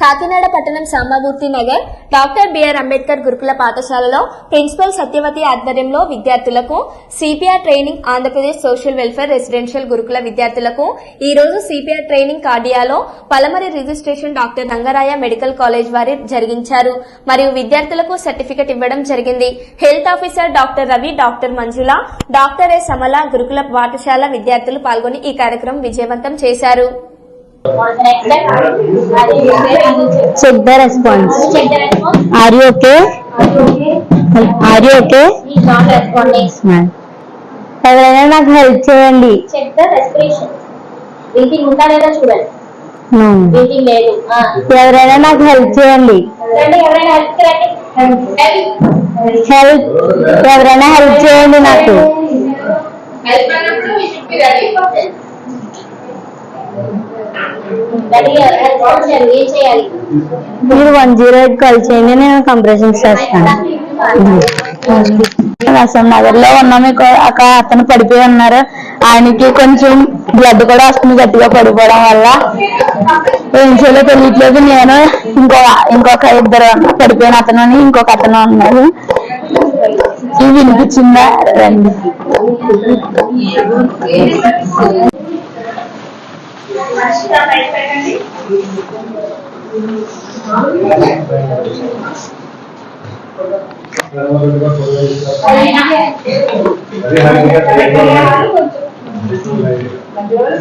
కాకినాడ పట్టణం Sambamurthy Nagar doctor BR Ambedkar గురుకుల పాఠశాలలో ప్రిన్సిపల్ సత్యవతి ఆధ్వర్యంలో విద్యార్థులకు CPR training Andhra Pradesh social welfare residential గురుకుల విద్యార్థులకు ఈ రోజు CPR training కార్డియాలో పలమరి registration doctor Rangaraya medical college వారి జరిగించారు. మరియు విద్యార్థులకు సర్టిఫికెట్ ఇవ్వడం జరిగింది. Health officer doctor Ravi doctor Manjula doctor A Samala గురుకుల పాఠశాల విద్యార్థులు పాల్గొని ఈ కార్యక్రమం విజయవంతం చేశారు. Check the response are you okay are ఎవరైనా నాకు హెల్ప్ చేయండి. ఎవరైనా నాకు హెల్ప్ చేయండి. హెల్ప్ ఎవరైనా హెల్ప్ చేయండి నాకు. మీరు వన్ జీరో ఎయిట్ కాల్ చేయండి నేను కంప్రెషన్స్ చేస్తాను. రసం నగర్లో ఉన్నాం మీకు అక్కడ అతను పడిపోయి ఉన్నారు. ఆయనకి కొంచెం బ్లడ్ కూడా వస్తుంది గట్టిగా పడిపోవడం వల్ల. ఏం చేయాలో తెలియట్లేదు నేను ఇంకో ఇంకొక ఇద్దరు పడిపోయిన అతను అని ఇంకొక అతను ఉన్నారు ఇవి వినిపించిందా? రండి. మంచిగా బయట పెట్టండి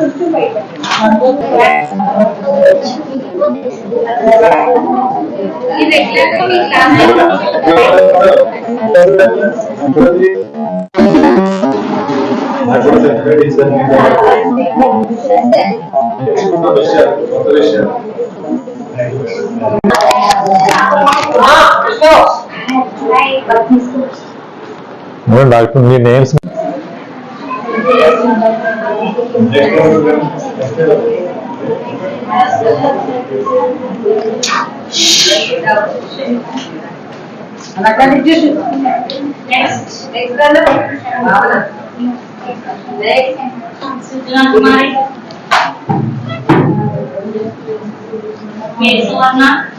కొంచెం బయట ఇది ఎట్లా डॉक्टर मुझे nails Next, next, next, next. setelah kemarin. Oke, okay, selama